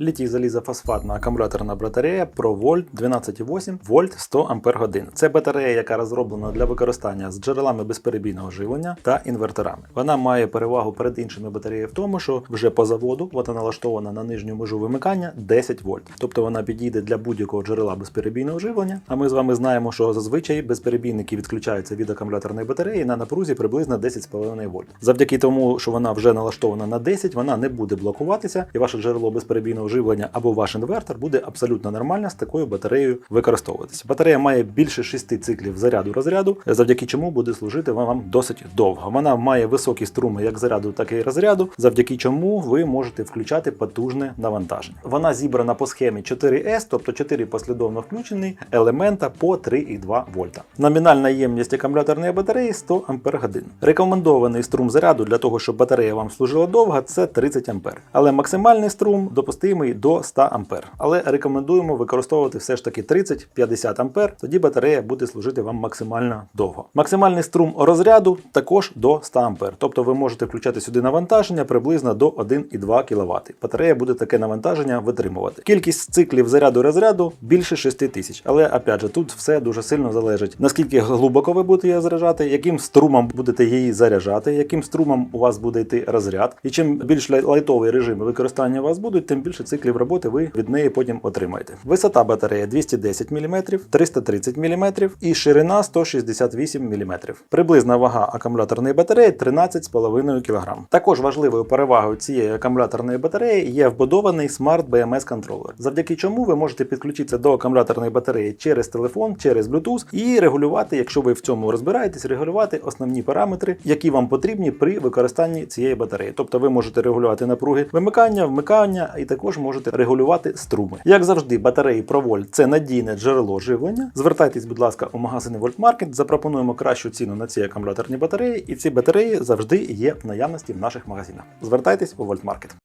Літій залізофосфатна акумуляторна батарея ProVolt 12,8 вольт 100 Ампер. Це батарея, яка розроблена для використання з джерелами безперебійного живлення та інверторами. Вона має перевагу перед іншими батареями в тому, що вже по заводу вона налаштована на нижню межу вимикання 10 вольт. Тобто вона підійде для будь-якого джерела безперебійного живлення. А ми з вами знаємо, що зазвичай безперебійники відключаються від акумуляторної батареї на напрузі приблизно 10,5 вольт. Завдяки тому, що вона вже налаштована на 10, вона не буде блокуватися, і ваше джерело безперебійного живлення або ваш інвертор буде абсолютно нормально з такою батареєю використовуватися. Батарея має більше 6 циклів заряду розряду, завдяки чому буде служити вам досить довго. Вона має високі струми як заряду, так і розряду, завдяки чому ви можете включати потужне навантаження. Вона зібрана по схемі 4S, тобто 4 послідовно включені елемента по 3,2 вольта. Номінальна ємність акумуляторної батареї 100 Ампер. Рекомендований струм заряду для того, щоб батарея вам служила довго, це 30 Ампер. Але максимальний струм допустимий до 100 Ампер. Але рекомендуємо використовувати все ж таки 30-50 Ампер, тоді батарея буде служити вам максимально довго. Максимальний струм розряду також до 100 Ампер. Тобто ви можете включати сюди навантаження приблизно до 1,2 кВт. Батарея буде таке навантаження витримувати. Кількість циклів заряду розряду більше 6 тисяч. Але опять же, тут все дуже сильно залежить, наскільки глибоко ви будете її заряджати, яким струмом будете її заряджати, яким струмом у вас буде йти розряд. І чим більш лайтовий режим використання у вас будуть, тим більше циклів роботи ви від неї потім отримаєте. Висота батареї 210 мм, 330 мм і ширина 168 мм. Приблизна вага акумуляторної батареї 13,5 кг. Також важливою перевагою цієї акумуляторної батареї є вбудований Smart BMS контролер, завдяки чому ви можете підключитися до акумуляторної батареї через телефон, через Bluetooth і регулювати, якщо ви в цьому розбираєтесь, регулювати основні параметри, які вам потрібні при використанні цієї батареї. Тобто ви можете регулювати напруги вимикання, вмикання і також можете регулювати струми. Як завжди, батареї ProVolt – це надійне джерело живлення. Звертайтесь, будь ласка, у магазини Voltmarket, запропонуємо кращу ціну на ці акумуляторні батареї, і ці батареї завжди є в наявності в наших магазинах. Звертайтесь у Voltmarket.